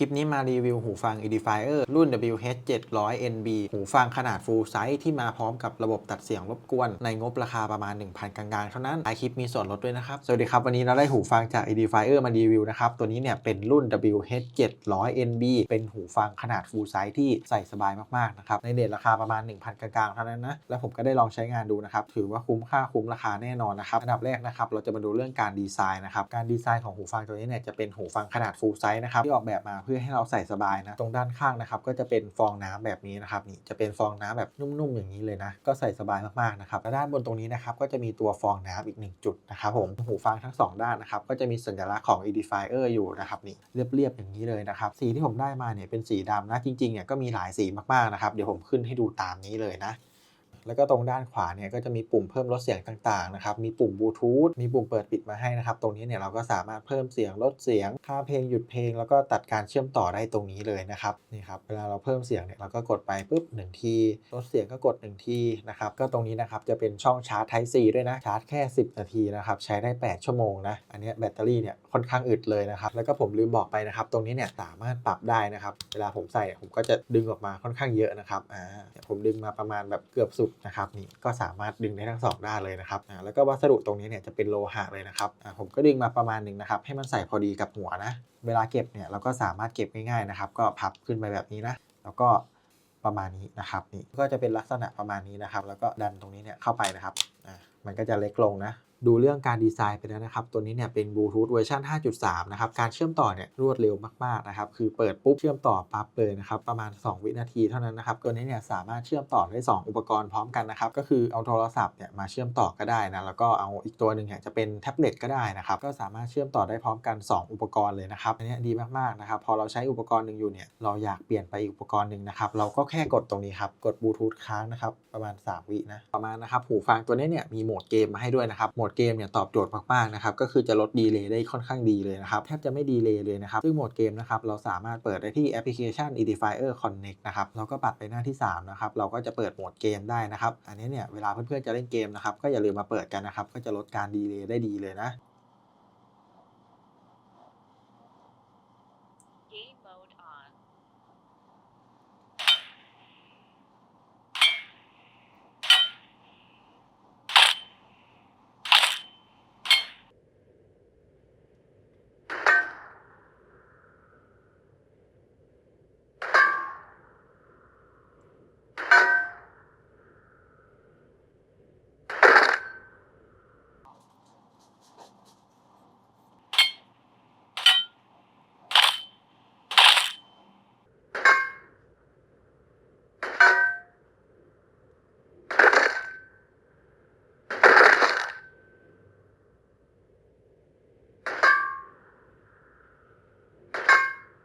ลิปนี้มารีวิวหูฟัง Edifier รุ่น WH700NB หูฟังขนาด full size ที่มาพร้อมกับระบบตัดเสียงรบกวน ในงบราคาประมาณ 1,000 กลางๆ เท่านั้นท้ายคลิปมีส่วนลดด้วยนะครับ สวัสดีครับวันนี้เราได้หูฟังจาก Edifier มารีวิวนะครับ ตัวนี้เนี่ยเป็นรุ่น WH700NB เป็นหูฟังขนาด full size ที่ใส่สบายมากๆนะครับ ในเดทราคาประมาณ 1,000 กลางๆ เท่านั้นนะ แล้วผมก็ได้ลองใช้งานดูนะครับ ถือว่าคุ้มค่าคุ้มราคาแน่นอนนะครับ อันดับแรกนะครับเราจะมาดูเรื่องการดีไซน์นะครับ การดีไซน์ของหูฟังตัวนี้เนี่ยจะเป็นหูฟังขนาด full size นะครับที่ออกแบบมาเพื่อให้เราใส่สบายนะ ตรงด้านข้างนะครับก็จะเป็นฟองน้ำแบบนี้นะครับนี่จะเป็นฟองน้ำแบบนุ่มๆอย่างนี้เลยนะ ก็ใส่สบายมากๆนะครับและด้านบนตรงนี้นะครับก็จะมีตัวฟองน้ำอีกหนึ่งจุดนะครับผมหูฟังทั้งสองด้านนะครับก็จะมีสัญลักษณ์ของ Edifier อยู่นะครับนี่เรียบๆอย่างนี้เลยนะครับสีที่ผมได้มาเนี่ยเป็นสีดำนะจริงๆเนี่ยก็มีหลายสีมากๆนะครับเดี๋ยวผมขึ้นให้ดูตามนี้เลยนะ แล้วก็ตรงด้านขวาเนี่ยก็จะมีปุ่มเพิ่มลดเสียงต่างๆนะครับ มีปุ่มบลูทูธ มีปุ่มเปิดปิดมาให้นะครับ ตรงนี้เนี่ยเราก็สามารถเพิ่มเสียงลดเสียง ค่าเพลงหยุดเพลง แล้วก็ตัดการเชื่อมต่อได้ตรงนี้เลยนะครับ นี่ครับ เวลาเราเพิ่มเสียงเนี่ยเราก็กดไปปุ๊บ1ทีลดเสียงก็กด1ทีนะครับ ก็ตรงนี้นะครับจะเป็นช่องชาร์จ Type C ด้วยนะ ชาร์จแค่ 10 นาทีนะครับ ใช้ได้ 8 ชั่วโมงนะ อันนี้แบตเตอรี่เนี่ยค่อนข้างอึดเลยนะครับ แล้วก็ผมลืมบอกไปนะครับ ตรงนี้เนี่ยสามารถปรับได้นะครับ เวลาผมใส่ผมก็จะดึงออกมาค่อนข้างเยอะนะครับ อ่าผมดึงมาประมาณแบบเกือบสุดนะครับนี่ก็สามารถดึงได้ทั้งสองด้านเลยนะครับแล้วก็วัสดุตรงนี้เนี่ยจะเป็นโลหะเลยนะครับผมก็ดึงมาประมาณหนึ่งนะครับให้มันใส่พอดีกับหัวนะเวลาเก็บเนี่ยเราก็สามารถเก็บง่ายๆนะครับก็พับขึ้นไปแบบนี้นะแล้วก็ประมาณนี้นะครับนี่ก็จะเป็นลักษณะประมาณนี้นะครับ แล้วก็ดันตรงนี้เนี่ยเข้าไปนะครับมันก็จะเล็กลงนะ ดูเรื่องการดีไซน์ไปแล้วนะครับ ตัวนี้เนี่ยเป็นบลูทูธเวอร์ชัน5.3 นะครับ การเชื่อมต่อเนี่ยรวดเร็วมาก ๆ นะครับ คือเปิดปุ๊บเชื่อมต่อปั๊บเลยนะครับ ประมาณ 2 วินาทีเท่านั้นนะครับ ตัวนี้เนี่ยสามารถเชื่อมต่อได้ 2 อุปกรณ์พร้อมกันนะครับ ก็คือเอาโทรศัพท์เนี่ยมาเชื่อมต่อก็ได้นะ แล้วก็เอาอีกตัวหนึ่งเนี่ยจะเป็นแท็บเล็ตก็ได้นะครับ ก็สามารถเชื่อมต่อได้พร้อมกัน 2 อุปกรณ์เลยนะครับ อันนี้ดีมากๆนะครับ พอเราใช้อุปกรณ์หนึ่งอยู่เนี่ย เราอยากเปลี่ยนไปอีกอุปกรณ์หนึ่งนะครับ เราก็แค่กดตรงนี้ครับ กดบลูทูธค้างนะครับ ประมาณ 3 วินะ ประมาณนะครับ หูฟังตัวนี้เนี่ยมีโหมดเกมมาให้ด้วยนะครับโหมดเกมเนี่ยตอบโจทย์มากๆนะครับก็คือจะลดดีเลย์ได้ค่อนข้างดีเลยนะครับแทบจะไม่ดีเลย์เลยนะครับซึ่งโหมดเกมนะครับเราสามารถเปิดได้ที่แอปพลิเคชัน Edifier Connect นะครับเราก็ปัดไปหน้าที่3นะครับเราก็จะเปิดโหมดเกมได้นะครับอันนี้เนี่ยเวลาเพื่อนๆจะเล่นเกมนะครับก็อย่าลืมมาเปิดกันนะครับก็จะลดการดีเลย์ได้ดีเลยนะ Game mode on.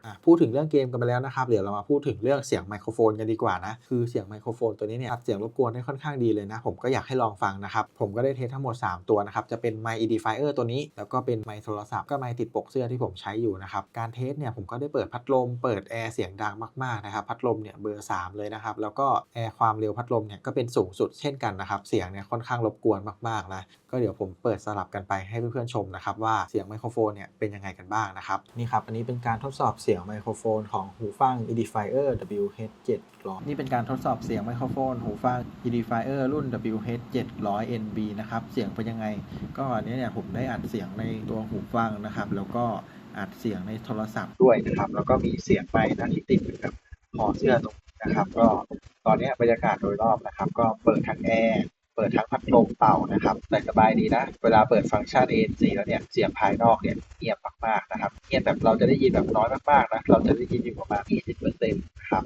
อะ พูดถึงเรื่องเกมกันไปแล้วนะครับ เดี๋ยวเรามาพูดถึงเรื่องเสียงไมโครโฟนกันดีกว่านะ คือเสียงไมโครโฟนตัวนี้เนี่ยอัดเสียงรบกวนได้ค่อนข้างดีเลยนะ ผมก็อยากให้ลองฟังนะครับ ผมก็ได้เทสทั้งหมด 3 ตัวนะครับ จะเป็นไมค์ Edifier ตัวนี้ แล้วก็เป็นไมค์โทรศัพท์ก็ไมค์ติดปกเสื้อที่ผมใช้อยู่นะครับ การเทสเนี่ยผมก็ได้เปิดพัดลม เปิดแอร์เสียงดังมากๆนะครับ พัดลมเนี่ยเบอร์ 3 เลยนะครับ แล้วก็แอร์ความเร็วพัดลมเนี่ยก็เป็นสูงสุดเช่นกันนะครับ เสียงเนี่ยค่อนข้างรบกวนมากๆนะ ก็เดี๋ยวผมเปิดสลับกันไปให้เพื่อนๆชมนะครับว่าเสียงไมโครโฟนเนี่ยเป็นยังไงกันบ้างนะครับนี่ครับอันนี้เป็นการทดสอบเสียงไมโครโฟนของหูฟัง Edifier WH700 นี่เป็นการทดสอบเสียงไมโครโฟน หูฟัง Edifier รุ่น WH700NB นะครับ เสียงเป็นยังไง ก็อันนี้เนี่ยผมได้อัดเสียงในตัวหูฟังนะครับ แล้วก็อัดเสียงในโทรศัพท์ด้วยนะครับ แล้วก็มีเสียงไมค์นะที่ติดอยู่กับคอเสื้อตรงนี้นะครับ ก็ตอนนี้บรรยากาศโดยรอบนะครับ ก็เปิดทั้งแอร์ เปิดทั้งพัดลมเป่านะครับแต่สบายดีนะ เวลาเปิดฟังก์ชัน ANC แล้วเนี่ยเสียงภายนอกเนี่ยเงียบมากๆนะครับเงียบแบบเราจะได้ยินแบบน้อยมากๆนะเราจะได้ยินอยู่ประมาณ 20%นะครับ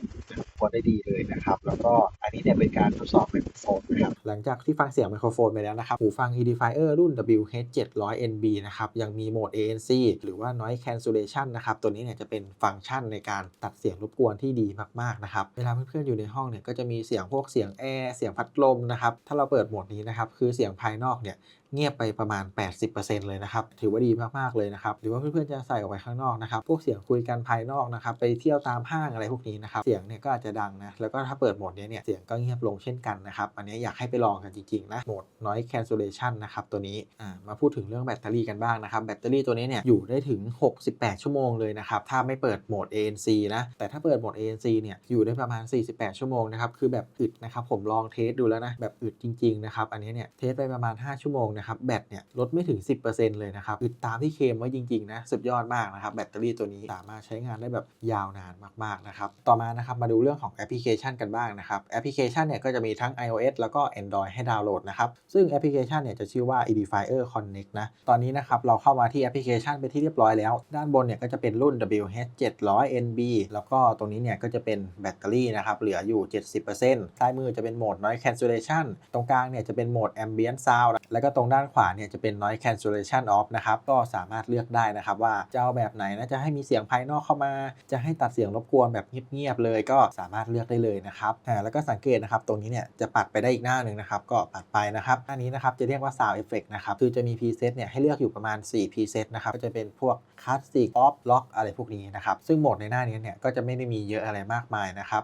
ควรได้ดีเลยนะครับ แล้วก็อันนี้เนี่ยเป็นการทดสอบไมโครโฟนนะครับ หลังจากที่ฟังเสียงไมโครโฟนไปแล้วนะครับ หูฟัง Edifier รุ่น WH700NB นะครับ ยังมีโหมด ANC หรือว่า Noise Cancellation นะครับ ตัวนี้เนี่ยจะเป็นฟังก์ชันในการตัดเสียงรบกวนที่ดีมาก ๆ นะครับ เวลาเพื่อน ๆ อยู่ในห้องเนี่ยก็จะมีเสียงพวกเสียงแอร์ เสียงพัดลมนะครับ ถ้าเราเปิดโหมดนี้นะครับ คือเสียงภายนอกเนี่ยเงียบไปประมาณ 80%เลยนะครับ ถือว่าดีมากๆเลยนะครับ หรือว่าเพื่อนๆจะใส่ออกไปข้างนอกนะครับ พวกเสียงคุยกันภายนอกนะครับ ไปเที่ยวตามห้างอะไรพวกนี้นะครับ เสียงเนี่ยก็อาจจะดังนะ แล้วก็ถ้าเปิดโหมดนี้เนี่ย เสียงก็เงียบลงเช่นกันนะครับ อันนี้อยากให้ไปลองกันจริงๆนะ โหมด noise cancellation นะครับ ตัวนี้ อ่า มาพูดถึงเรื่องแบตเตอรี่กันบ้างนะครับ แบตเตอรี่ตัวนี้เนี่ย อยู่ได้ถึง 68 ชั่วโมงเลยนะครับ ถ้าไม่เปิดโหมด ANC นะ แต่ถ้าเปิดโหมด ANC เนี่ย อยู่ได้ประมาณ 48 ชั่วโมงนะครับ คือแบบอึดนะครับ ผมลองเทสดูแล้วนะ แบบอึดจริงๆนะครับ อันนี้เนี่ย เทสไปประมาณ 5 ชั่วโมงนะครับแบตเนี่ยลดไม่ถึง 10%เลยนะครับอึดตามที่เคมไว้จริงๆนะสุดยอดมากนะครับแบตเตอรี่ตัวนี้สามารถใช้งานได้แบบยาวนานมากๆนะครับต่อมานะครับมาดูเรื่องของแอปพลิเคชันกันบ้างนะครับแอปพลิเคชันเนี่ยก็จะมีทั้ง iOS แล้วก็ Android ให้ดาวน์โหลดนะครับซึ่งแอปพลิเคชันเนี่ยจะชื่อว่า Edifier Connect นะตอนนี้นะครับเราเข้ามาที่แอปพลิเคชันไปที่เรียบร้อยแล้ว ด้านบนเนี่ยก็จะเป็นรุ่น WH 700 NB แล้วก็ตรงนี้เนี่ยก็จะเป็นแบตเตอรี่นะครับเหลืออยู่ 70%ซ้ายมือจะเป็นโหมด Noise Cancellation ตรงกลางเนี่ยจะเป็นโหมด Ambient Sound แล้วก็ตรงด้านขวาเนี่ยจะเป็น Noise Cancellation Off นะครับ ก็สามารถเลือกได้นะครับ ว่าจะเอาแบบไหนนะจะให้มีเสียงภายนอกเข้ามา จะให้ตัดเสียงรบกวนแบบเงียบๆเลยก็สามารถเลือกได้เลยนะครับอ่าแล้วก็สังเกตนะครับตรงนี้เนี่ยจะปัดไปได้อีกหน้าหนึ่งนะครับก็ปัดไปนะครับหน้านี้นะครับจะเรียกว่า Sound Effect นะครับคือจะมี preset เนี่ยให้เลือกอยู่ประมาณ 4 preset นะครับก็จะเป็นพวก Classic Pop Rock อะไรพวกนี้นะครับซึ่งโหมดในหน้านี้เนี่ยก็จะไม่ได้มีเยอะอะไรมากมายนะครับ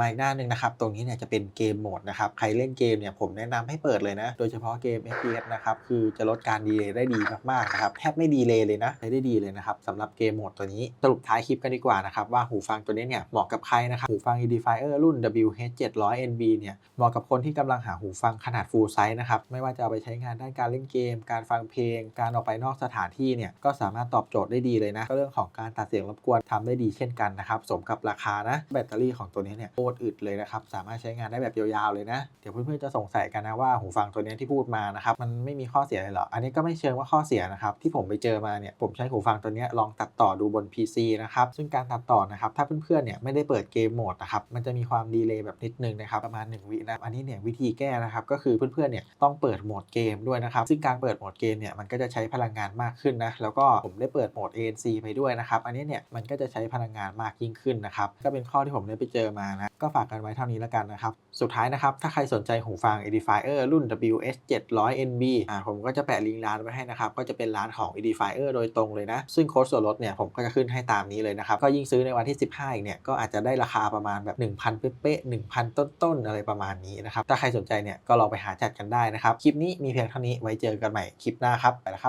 มาอีกหน้าหนึ่งนะครับตรงนี้เนี่ยจะเป็นเกมโหมดนะครับใครเล่นเกมเนี่ยผมแนะนำให้เปิดเลยนะ โดยเฉพาะเกม FPS นะครับคือจะลดการดีเลย์ได้ดีมากๆนะครับแทบไม่ดีเลย์เลยนะใช้ได้ดีเลยนะครับสำหรับเกมโหมดตัวนี้สรุปท้ายคลิปกันดีกว่านะครับว่าหูฟังตัวนี้เนี่ยเหมาะกับใครนะครับหูฟัง Edifier รุ่น WH 700 NB เนี่ยเหมาะกับคนที่กำลังหาหูฟังขนาด full size นะครับไม่ว่าจะเอาไปใช้งานด้านการเล่นเกม การฟังเพลง การออกไปนอกสถานที่เนี่ยก็สามารถตอบโจทย์ได้ดีเลยนะก็เรื่องของการตัดเสียงรบกวนทำได้ดีเช่นกันนะครับสมกับราคานะแบตเตอรี่ของตัวนี้เนี่ยโตรอึดเลยนะครับ สามารถใช้งานได้แบบยาวๆเลยนะ เดี๋ยวเพื่อนๆจะสงสัยกันนะว่าหูฟังตัวนี้ที่พูดมานะครับ มันไม่มีข้อเสียเลยหรอ อันนี้ก็ไม่เชิงว่าข้อเสียนะครับ ที่ผมไปเจอมาเนี่ย ผมใช้หูฟังตัวนี้ลองตัดต่อดูบน PC นะครับ ซึ่งการตัดต่อนะครับ ถ้าเพื่อนๆเนี่ยไม่ได้เปิดเกมโหมดนะครับ มันจะมีความดีเลย์แบบนิดนึงนะครับ ประมาณ 1 วินะ อันนี้เนี่ยวิธีแก้นะครับ ก็คือเพื่อนๆเนี่ยต้องเปิดโหมดเกมด้วยนะครับ ซึ่งการเปิดโหมดเกมเนี่ยมันก็จะใช้พลังงานมากขึ้นนะ แล้วก็ผมได้เปิดโหมด ANC ไปด้วยนะครับ อันนี้เนี่ยมันก็จะใช้พลังงานมากยิ่งขึ้นนะครับ ก็เป็นข้อที่ผมได้ไปเจอมานะก็ฝากกันไว้เท่านี้แล้วกันนะครับ สุดท้ายนะครับ ถ้าใครสนใจหูฟัง Edifier รุ่น WH 700 NB อ่าผมก็จะแปะลิงก์ร้านไว้ให้นะครับ ก็จะเป็นร้านของ Edifier โดยตรงเลยนะ ซึ่งโค้ดส่วนลดเนี่ยผมก็จะขึ้นให้ตามนี้เลยนะครับ ก็ยิ่งซื้อในวันที่ 15อีกเนี่ยก็อาจจะได้ราคาประมาณแบบ 1,000 เป๊ะๆ1,000 ต้นๆอะไรประมาณนี้นะครับถ้าใครสนใจเนี่ยก็ลองไปหาจัดกันได้นะครับคลิปนี้มีเพียงเท่านี้ไว้เจอกันใหม่คลิปหน้าครับไปแล้วครับ